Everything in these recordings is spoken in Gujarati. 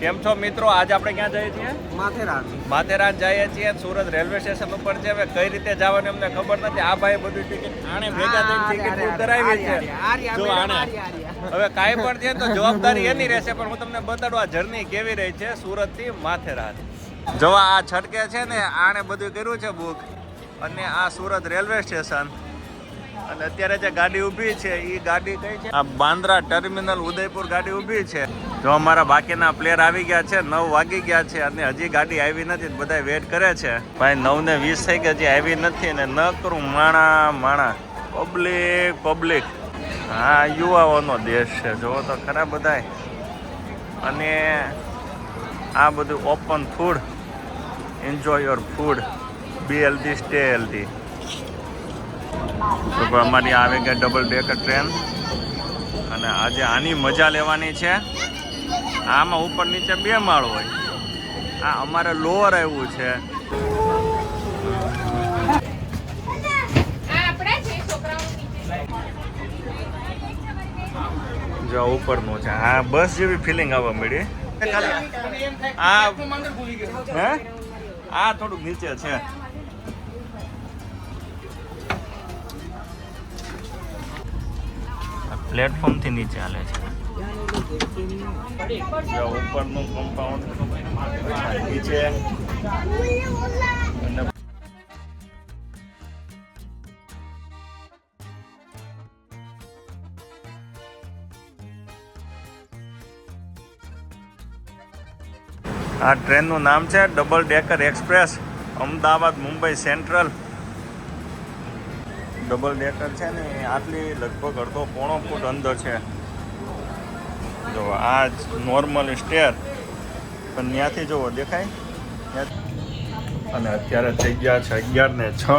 કેમ છો મિત્રો? આજે આપણે ક્યાં જઈએ છીએ? માથેરાન. માથેરાન જઈએ છીએ. સુરત રેલવે સ્ટેશન ઉપર છે. હવે કઈ રીતે જવાનું અમને ખબર નથી. આ ભાઈ બધું ટિકિટ આણે ભેગા થઈને ટિકિટ બુક કરાવી છે. જો આણે. હવે કાંઈ પણ છે તો જવાબદારી એની રહેશે પણ હું તમને બતાડું આ જર્ની કેવી રહી છે સુરતથી માથેરાન. જો આ છટકે છે ને આણે બધું કર્યું છે બુક અને આ સુરત રેલવે સ્ટેશન. અને અત્યારે જે ગાડી ઊભી છે એ ગાડી કઈ છે? આ બાંદ્રા ટર્મિનલ ઉદયપુર ગાડી ઊભી છે. જો અમારા બાકીના પ્લેયર આવી ગયા છે, નવ વાગી ગયા છે અને હજી ગાડી આવી નથી બધા વેટ કરે છે. ભાઈ નવ ને વીસ થઈ ગયા, હજી આવી નથી ને ન કરું, માણા માણા. પબ્લિક પબ્લિક હા, યુવાઓનો દેશ છે. જોવો તો ખરા બધાય. અને આ બધું open food enjoy your food be healthy stay healthy તો અમારી આવી ગઈ ડબલ ડેકર ટ્રેન અને આજે આની મજા લેવાની છે. આમાં ઉપર નીચે બે માળ હોય. આ અમારે લોઅર આવ્યું છે. જો ઉપરનું છે. હા, બસ જેવી ફિલિંગ આવવા મળી. આ હે? આ થોડુંક નીચે છે. પ્લેટફોર્મથી નીચે હાલે છે. ઉપરનું કમ્પાઉન્ડ નીચે આ ટ્રેનનું નામ છે double decker express, Ahmedabad Mumbai central. Double decker છે ને, આટલી લગભગ અડધો પોણો ફૂટ અંદર છે. જો, આ જ નોર્મલ સ્ટેર પણ ત્યાંથી જુઓ દેખાય? અને અત્યારે થઈ ગયા છે અગિયાર ને છ.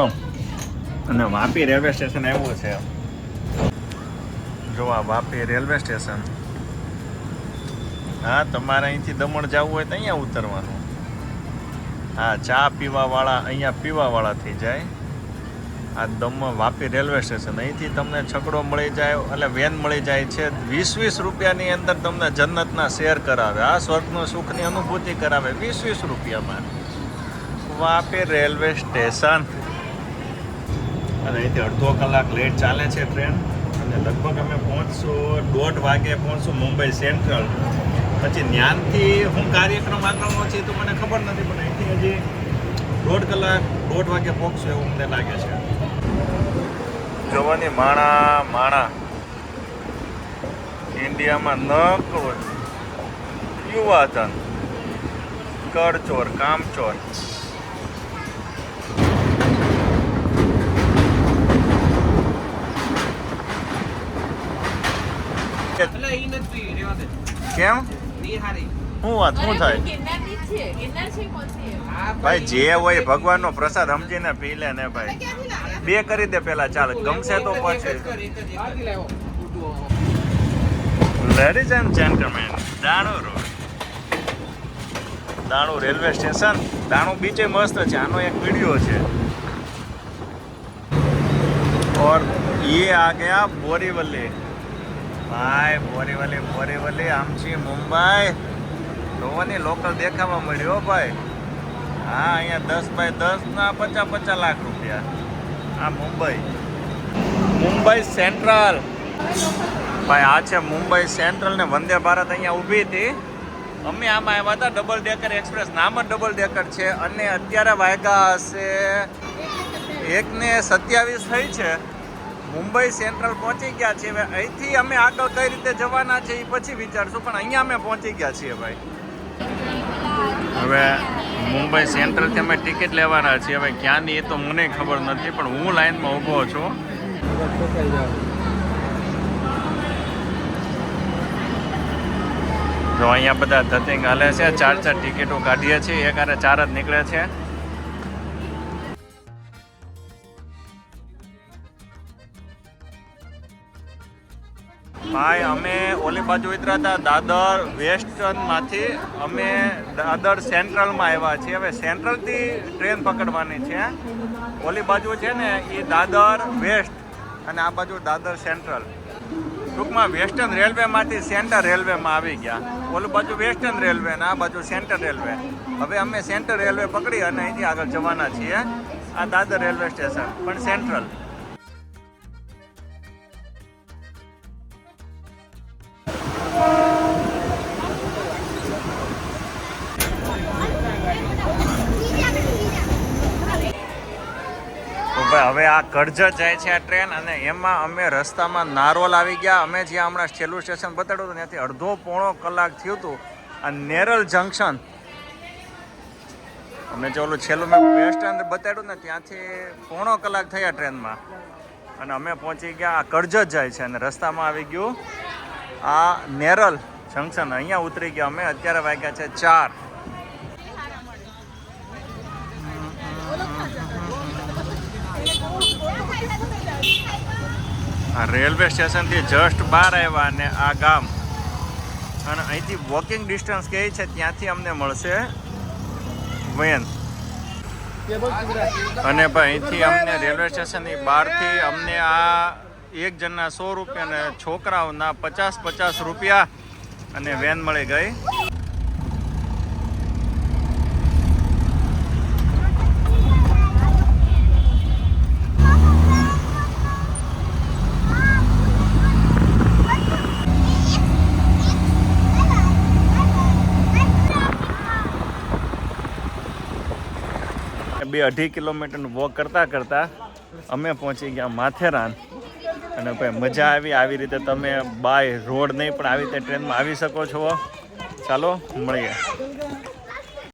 અને વાપી રેલવે સ્ટેશન આવ્યું છે. જો, આ વાપી રેલવે સ્ટેશન. હા, તમારે અહીંથી દમણ જવું હોય તો અહીંયા ઉતરવાનું. હા, ચા પીવાવાળા, અહીંયા પીવાવાળા થઈ જાય. આ દમણ વાપી રેલવે સ્ટેશન. અહીંથી તમને છકડો મળી જાય એટલે વેન મળી જાય છે. વીસ વીસ રૂપિયાની અંદર તમને જન્નતના શેર કરાવે. આ સ્વર્ગનું સુખની અનુભૂતિ કરાવે. વીસ વીસ રૂપિયામાં. Vapi railway station. અને અહીંથી અડધો કલાક લેટ ચાલે છે ટ્રેન. અને લગભગ અમે પહોંચશું, દોઢ વાગે પહોંચશું મુંબઈ સેન્ટ્રલ. પછી જ્ઞાનથી હું કાર્યક્રમ આગળ છે તો મને ખબર નથી, પણ અહીંથી હજી દોઢ કલાક, દોઢ વાગે પહોંચશું એવું મને લાગે છે. જોવાની માણા માણા. ઇન્ડિયામાં ન કરો યુવાધન. કરચોર કામચોર. એટલે ઈ નથી રેવા દે. કેમ? શું વાત શું થાય? ભાઈ જે હોય ભગવાનનો પ્રસાદ સમજીને પી લે ને ભાઈ. બે કરી દે પેલા ચાલ ગમશે તો પછી ladies and gentleman દાણુ road દાણુ railway station દાણુ બીચે મસ્ત છે આનો એક વિડીયો છે और ये आ गया बोरीवली ભાઈ બોરીવલી બોરીવલી આમચી મુંબઈ જોવાની લોકલ દેખાવા મળ્યો ભાઈ હા અહીંયા દસ બાય દસ ના પચાસ પચાસ લાખ રૂપિયા આ મુંબઈ. મુંબઈ સેન્ટ્રલ. ભાઈ, આ છે મુંબઈ સેન્ટ્રલ ને વંદે ભારત અહીંયા ઊભી હતી. અમે આમાં આવ્યા હતા ડબલ ડેકર એક્સપ્રેસ નામ જ ડબલ ડેકર છે. અને અત્યારે વાગ્યા હશે એક ને સત્યાવીસ થઈ છે. મુંબઈ સેન્ટ્રલ પહોંચી ગયા છીએ. હવે અહીંથી અમે આગળ કઈ રીતે જવાના છે એ પછી વિચારશું. પણ અહીંયા અમે પહોંચી ગયા છીએ, ભાઈ. હવે મુંબઈ સેન્ટ્રલથી અમે ટિકિટ લેવાના છીએ. હવે ક્યાંની એ તો મને ખબર નથી, પણ હું લાઈનમાં ઊભો છું. જો અહીંયા બધા ધતિંગ હાલે છે, ચાર ચાર ટિકિટો કાઢીએ છીએ, એક આરે ચાર જ નીકળે છે. ભાઈ, અમે ઓલી બાજુ ઉતર્યા હતા, દાદર વેસ્ટર્નમાંથી. અમે દાદર સેન્ટ્રલમાં આવ્યા છીએ. હવે સેન્ટ્રલથી ટ્રેન પકડવાની છે. ઓલી બાજુ છે ને, એ દાદર વેસ્ટ અને આ બાજુ દાદર સેન્ટ્રલ. ટૂંકમાં વેસ્ટર્ન રેલવેમાંથી સેન્ટ્રલ રેલવેમાં આવી ગયા. ઓલું બાજુ વેસ્ટર્ન રેલવે અને આ બાજુ સેન્ટ્રલ રેલવે. હવે અમે સેન્ટર રેલવે પકડી અને અહીંથી આગળ જવાના છીએ. આ દાદર રેલવે સ્ટેશન, પણ સેન્ટ્રલ. હવે આ કરજત જાય છે આ ટ્રેન અને એમાં અમે રસ્તામાં નારોલ આવી ગયા. અમે જ્યાં હમણાં છેલ્લું સ્ટેશન બતાડ્યું હતું ત્યાંથી અડધો પોણો કલાક થયું હતું. આ નેરલ જંકશન. અમે જે ઓલું છેલ્લું મેં વેસ્ટ અંદર બતાડ્યું ને ત્યાંથી પોણો કલાક થયા ટ્રેનમાં. અને અમે પહોંચી ગયા. આ કરજત જાય છે અને રસ્તામાં આવી ગયું. આ નેરલ જંકશન. અહીંયા ઉતરી ગયા. અમે અત્યારે વાગ્યા છે ચાર. આ રેલવે સ્ટેશનથી જસ્ટ બહાર આવ્યા અને આ ગામ. અને અહીંથી વોકિંગ ડિસ્ટન્સ કહે છે, ત્યાંથી અમને મળશે વેન અને ભાઈ, અહીંથી અમને રેલવે સ્ટેશનની બહારથી અમને આ એક જણના સો રૂપિયા અને છોકરાઓના પચાસ પચાસ રૂપિયા અને વેન મળી ગઈ. બે અઢી કિલોમીટરનું વોક કરતાં કરતાં અમે પહોંચી ગયા માથેરાન. અને ભાઈ, મજા આવી. આવી રીતે તમે બાય રોડ નહીં, પણ આવી રીતે ટ્રેનમાં આવી શકો છો. ચાલો, મળીએ.